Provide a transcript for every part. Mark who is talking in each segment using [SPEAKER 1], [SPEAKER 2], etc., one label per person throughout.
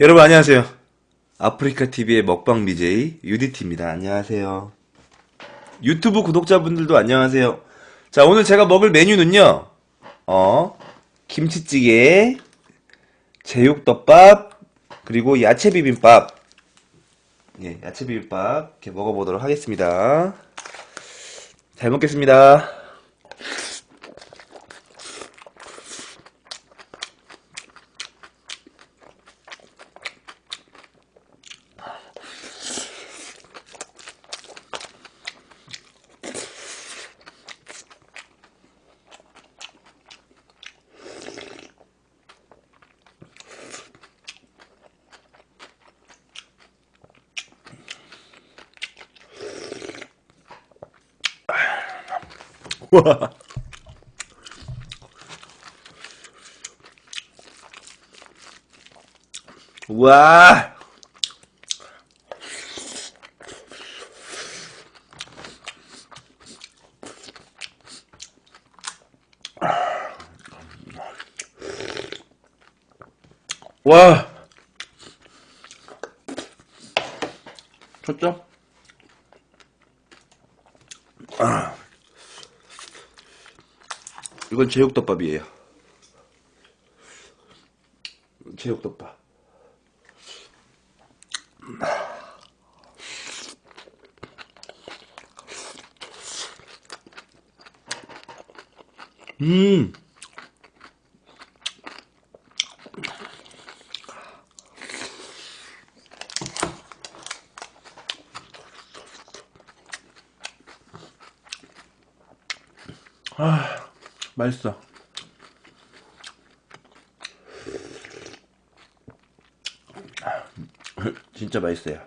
[SPEAKER 1] 여러분 안녕하세요. 아프리카 TV의 먹방 BJ UDT입니다. 안녕하세요. 유튜브 구독자분들도 안녕하세요. 자, 오늘 제가 먹을 메뉴는요. 어, 김치찌개, 제육덮밥, 그리고 야채 비빔밥. 예, 야채 비빔밥 이렇게 먹어보도록 하겠습니다. 잘 먹겠습니다. 와. 와. 와. 쳤죠? 이건 제육덮밥이에요. 제육덮밥. 음. 맛있어. 진짜 맛있어요.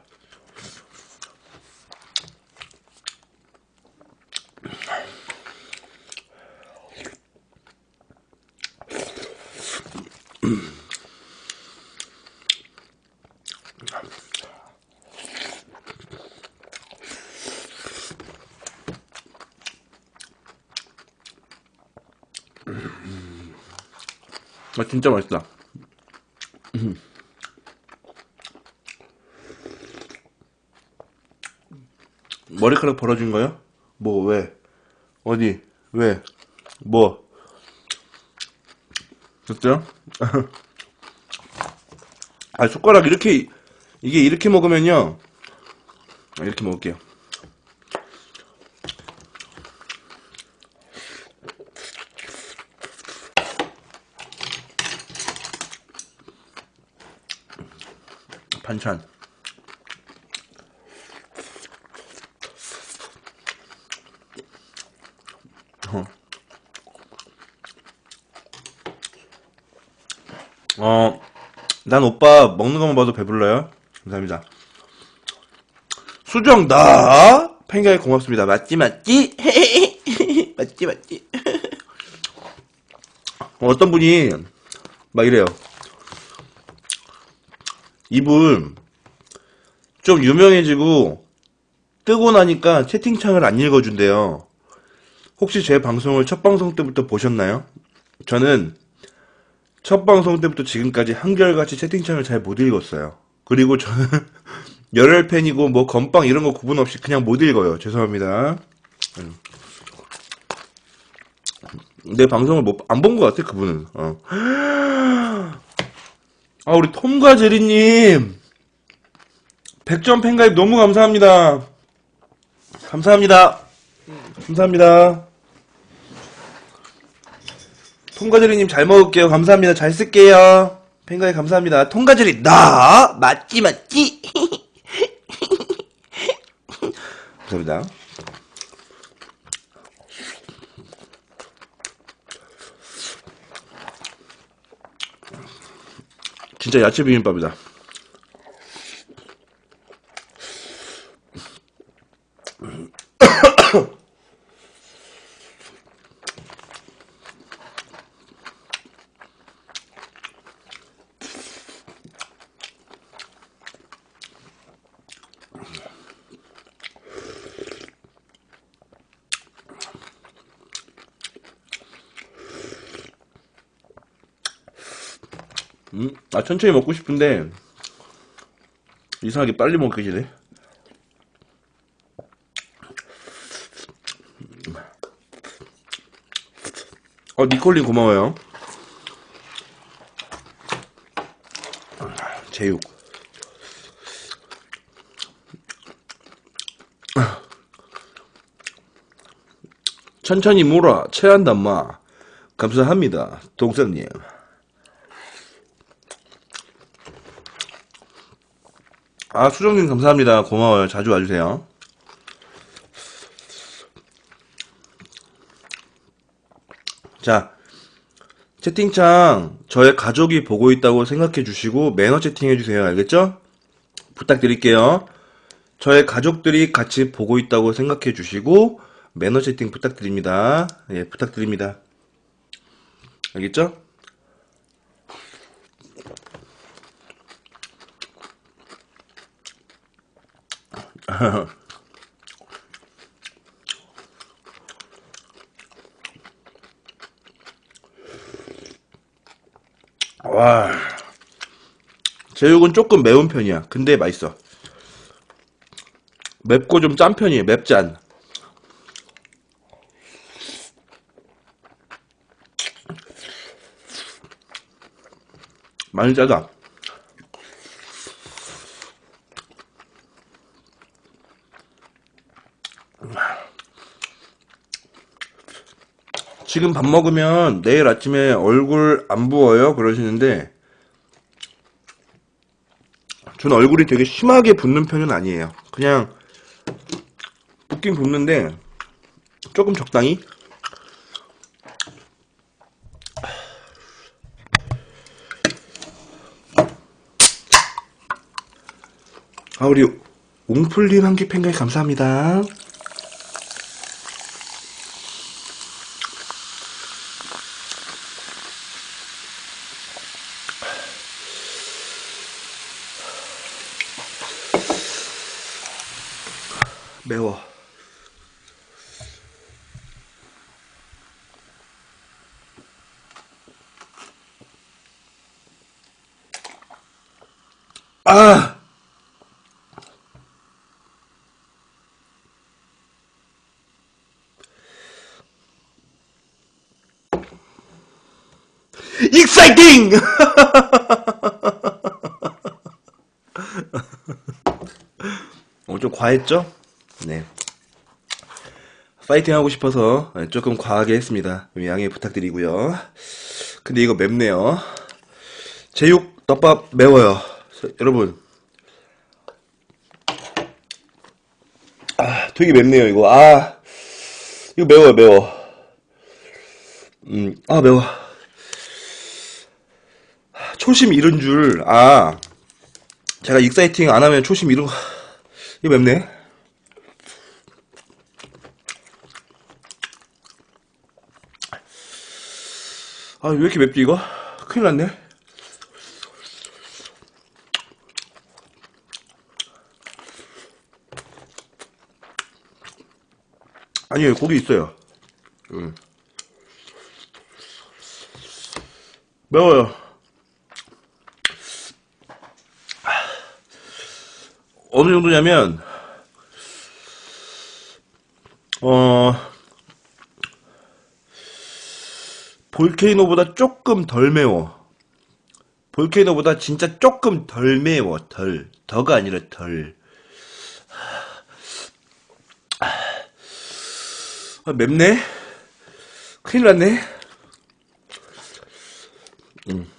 [SPEAKER 1] 아, 진짜 맛있다. 음. 머리카락 벌어진 거요? 뭐, 왜? 어디? 왜? 뭐? 됐죠? 아, 숟가락 이렇게, 이게 이렇게 먹으면요. 아, 이렇게 먹을게요. 반찬. 어. 어, 난 오빠 먹는 것만 봐도 배불러요. 감사합니다. 수정, 나? 팬가에 고맙습니다. 맞지, 맞지? 맞지, 맞지? 어떤 분이 막 이래요. 이분 좀 유명해지고 뜨고 나니까 채팅창을 안 읽어준대요. 혹시 제 방송을 첫 방송 때부터 보셨나요? 저는 첫 방송 때부터 지금까지 한결같이 채팅창을 잘 못 읽었어요. 그리고 저는 열혈 팬이고 뭐 건빵 이런 거 구분 없이 그냥 못 읽어요. 죄송합니다. 음. 내 방송을 안본 것 같아 그분은. 어. 아, 우리 톰과 제리님. 100점 팬가입 너무 감사합니다. 감사합니다. 감사합니다. 톰과 제리님 잘 먹을게요. 감사합니다. 잘 쓸게요. 팬가입 감사합니다. 톰과 제리, 나! 맞지, 맞지? 감사합니다. 진짜 야채 비빔밥이다. 음, 아 천천히 먹고 싶은데 이상하게 빨리 먹게 되네. 어, 니콜님 고마워요. 제육. 천천히 물어, 체한다, 마. 감사합니다, 동생님. 아, 수정님 감사합니다. 고마워요. 자주 와주세요. 자, 채팅창 저의 가족이 보고 있다고 생각해 주시고 매너 채팅해 주세요. 알겠죠? 부탁드릴게요. 저의 가족들이 같이 보고 있다고 생각해 주시고 매너 채팅 부탁드립니다. 예, 부탁드립니다. 알겠죠? 와. 제육은 조금 매운 편이야. 근데 맛있어. 맵고 좀 짠 편이에요. 않. 많이 짜다. 지금 밥 먹으면 내일 아침에 얼굴 안 부어요? 그러시는데, 전 얼굴이 되게 심하게 붓는 편은 아니에요. 그냥, 붓긴 붓는데, 조금 적당히? 아, 우리, 웅풀님 한끼 팬가이 감사합니다. 매워. 아! 익사이팅! 어, 좀 과했죠? 네. 파이팅 하고 싶어서 조금 과하게 했습니다. 양해 부탁드리고요. 근데 이거 맵네요. 제육 떡밥 매워요. 여러분. 아, 되게 맵네요, 이거. 아, 이거 매워요, 매워. 음, 아, 매워. 초심 잃은 줄, 아, 제가 익사이팅 안 하면 초심 잃은, 이거 맵네. 아, 왜 이렇게 맵지, 이거? 큰일 났네. 아니요, 고기 있어요. 음. 매워요. 어느 정도냐면, 어, 볼케이노보다 조금 덜 매워. 볼케이노보다 진짜 조금 덜 매워. 덜. 더가 아니라 덜. 아, 맵네? 큰일 났네? 음.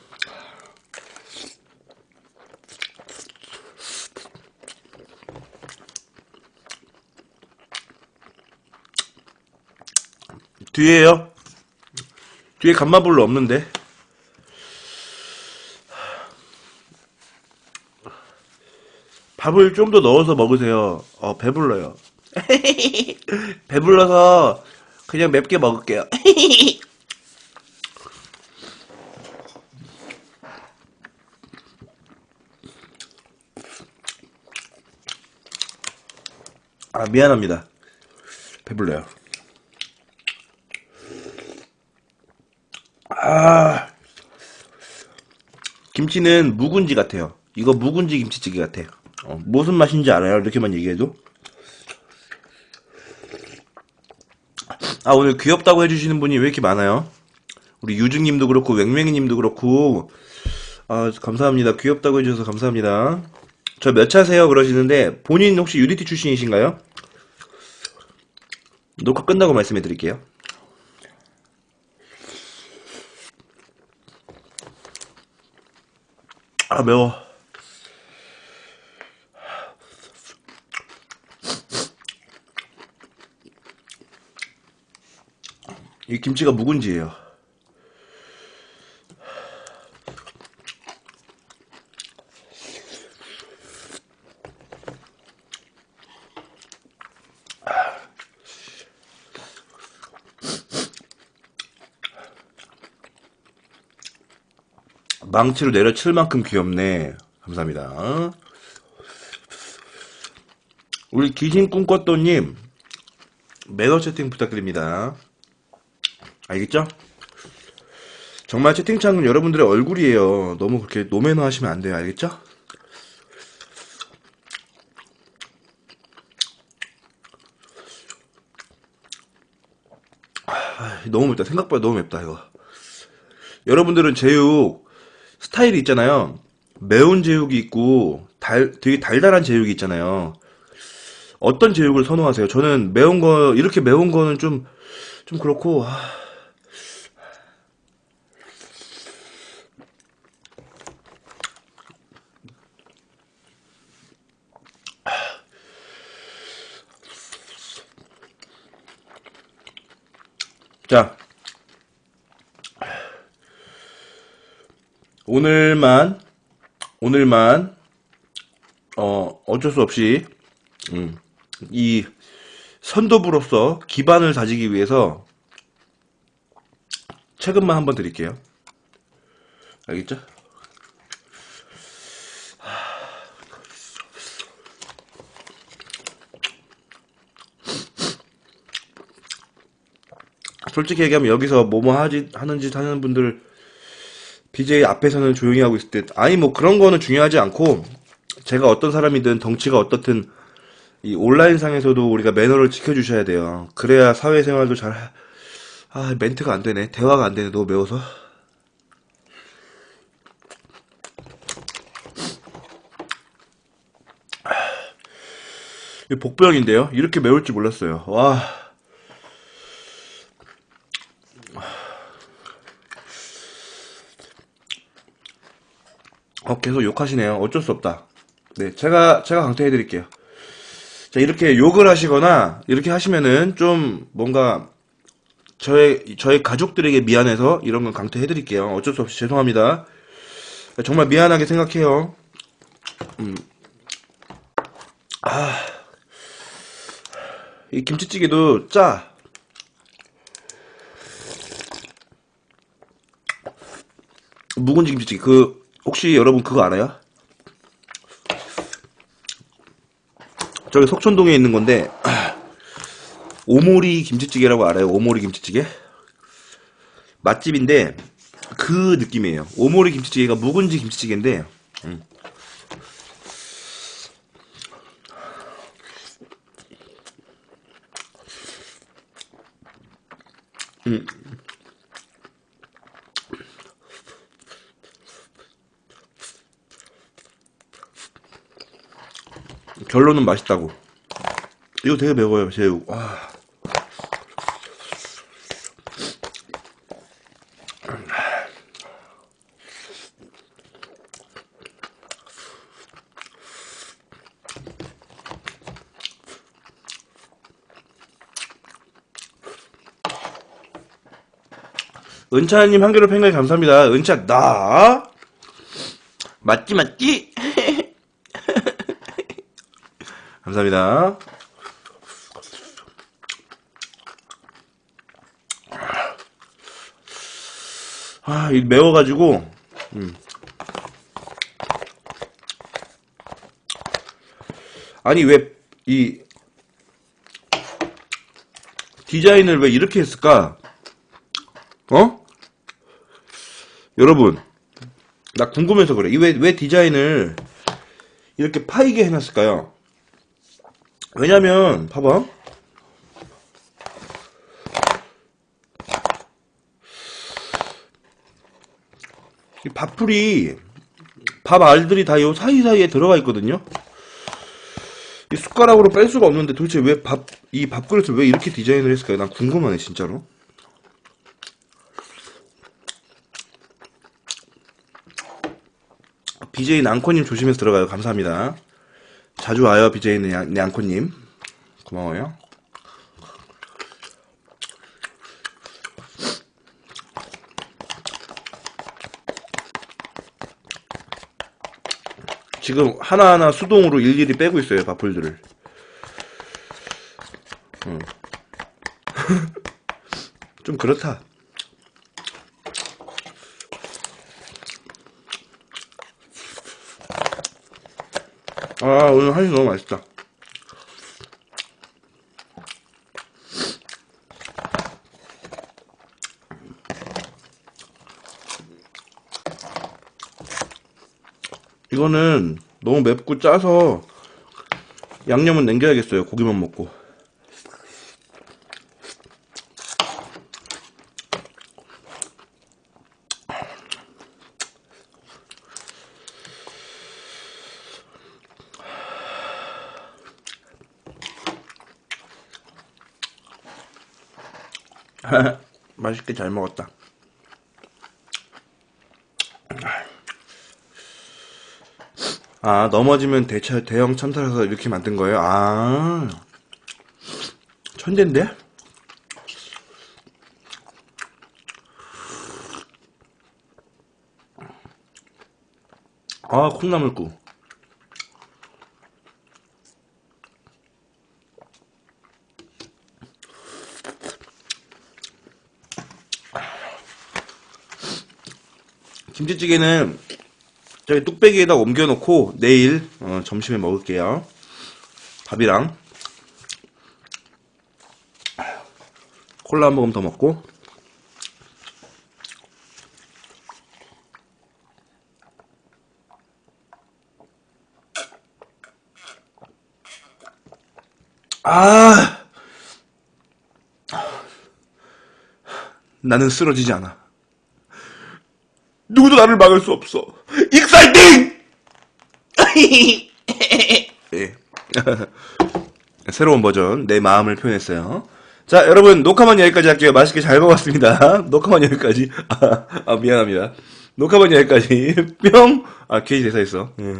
[SPEAKER 1] 뒤에요? 뒤에 간마불로 없는데? 밥을 좀 더 넣어서 먹으세요. 어, 배불러요. 배불러서 그냥 맵게 먹을게요. 아, 미안합니다. 배불러요. 아, 김치는 묵은지 같아요. 이거 묵은지 김치찌개 같아요. 어, 무슨 맛인지 알아요? 이렇게만 얘기해도. 아, 오늘 귀엽다고 해주시는 분이 왜 이렇게 많아요? 우리 유중님도 그렇고, 웽맹이님도 그렇고, 아, 감사합니다. 귀엽다고 해주셔서 감사합니다. 저 몇 차세요? 그러시는데, 본인 혹시 유니티 출신이신가요? 녹화 끝나고 말씀해 드릴게요. 아, 매워. 이 김치가 묵은지예요. 망치로 내려칠 만큼 귀엽네. 감사합니다. 우리 귀신 꿈꿨도님 매너 채팅 부탁드립니다. 알겠죠? 정말 채팅창은 여러분들의 얼굴이에요. 너무 그렇게 노매너 하시면 안 돼요. 알겠죠? 아, 너무 맵다. 생각보다 너무 맵다, 이거. 여러분들은 제육 스타일이 있잖아요. 매운 제육이 있고 달 되게 달달한 제육이 있잖아요. 어떤 제육을 선호하세요? 저는 매운 거 이렇게 매운 거는 좀 좀 그렇고 아, 자 오늘만 오늘만 어 어쩔 수 없이 음, 이 선도부로서 기반을 다지기 위해서 책임만 한번 드릴게요. 알겠죠? 솔직히 얘기하면 여기서 뭐뭐 하지 하는 짓 하는 분들 BJ 앞에서는 조용히 하고 있을 때 아니 뭐 그런 거는 중요하지 않고 제가 어떤 사람이든 덩치가 어떻든 이 온라인상에서도 우리가 매너를 지켜주셔야 돼요. 그래야 사회생활도 잘, 하- 아, 멘트가 안 되네. 대화가 안 되네. 너무 매워서. 이 복병인데요. 이렇게 매울 줄 몰랐어요. 와. 어, 계속 욕하시네요. 어쩔 수 없다. 네, 제가, 제가 강퇴해 드릴게요. 자, 이렇게 욕을 하시거나, 이렇게 하시면은 좀 뭔가, 저의, 저의 가족들에게 미안해서 이런 건 강퇴해 드릴게요. 어쩔 수 없이 죄송합니다. 정말 미안하게 생각해요. 음. 아. 이 김치찌개도 짜. 묵은지 김치찌개. 그, 혹시 여러분 그거 알아요? 저기 속천동에 있는 건데 오모리 김치찌개라고 알아요? 오모리 김치찌개? 맛집인데 그 느낌이에요. 오모리 김치찌개가 묵은지 김치찌개인데 음. 음. 결론은 맛있다고. 이거 되게 매워요, 제육. 와. 은차님 한개로 팽글 감사합니다. 은차 나 맞지 맞지? 감사합니다. 아, 이 매워가지고, 음. 아니, 왜, 이, 디자인을 왜 이렇게 했을까? 어? 여러분, 나 궁금해서 그래. 이 왜, 왜 디자인을 이렇게 파이게 해놨을까요? 왜냐면, 봐봐. 이 밥풀이, 밥 알들이 다 요 사이사이에 들어가 있거든요? 이 숟가락으로 뺄 수가 없는데 도대체 왜 밥, 이 밥그릇을 왜 이렇게 디자인을 했을까요? 난 궁금하네, 진짜로. BJ 낭코님 조심해서 들어가요. 감사합니다. 자주 와요, BJ 낭코님. 고마워요. 지금 하나하나 수동으로 일일이 빼고 있어요, 밥풀들을. 음. 좀 그렇다. 아, 오늘 한식 너무 맛있다. 이거는 너무 맵고 짜서 양념은 남겨야겠어요. 고기만 먹고. 맛있게 잘 먹었다. 아, 넘어지면 대차, 대형 참사라서 이렇게 만든 거예요? 아, 천재인데? 아, 콩나물국. 김치찌개는 저기 뚝배기에다 옮겨놓고 내일 어, 점심에 먹을게요. 밥이랑 콜라 한 모금 더 먹고 아 나는 쓰러지지 않아. 누구도 나를 막을 수 없어. 익사이팅! 예. 새로운 버전, 내 마음을 표현했어요. 자, 여러분, 녹화만 여기까지 할게요. 맛있게 잘 먹었습니다. 녹화만 여기까지. 아, 아, 미안합니다. 녹화만 여기까지. 뿅! 아, 케이지 대사 있어. 예.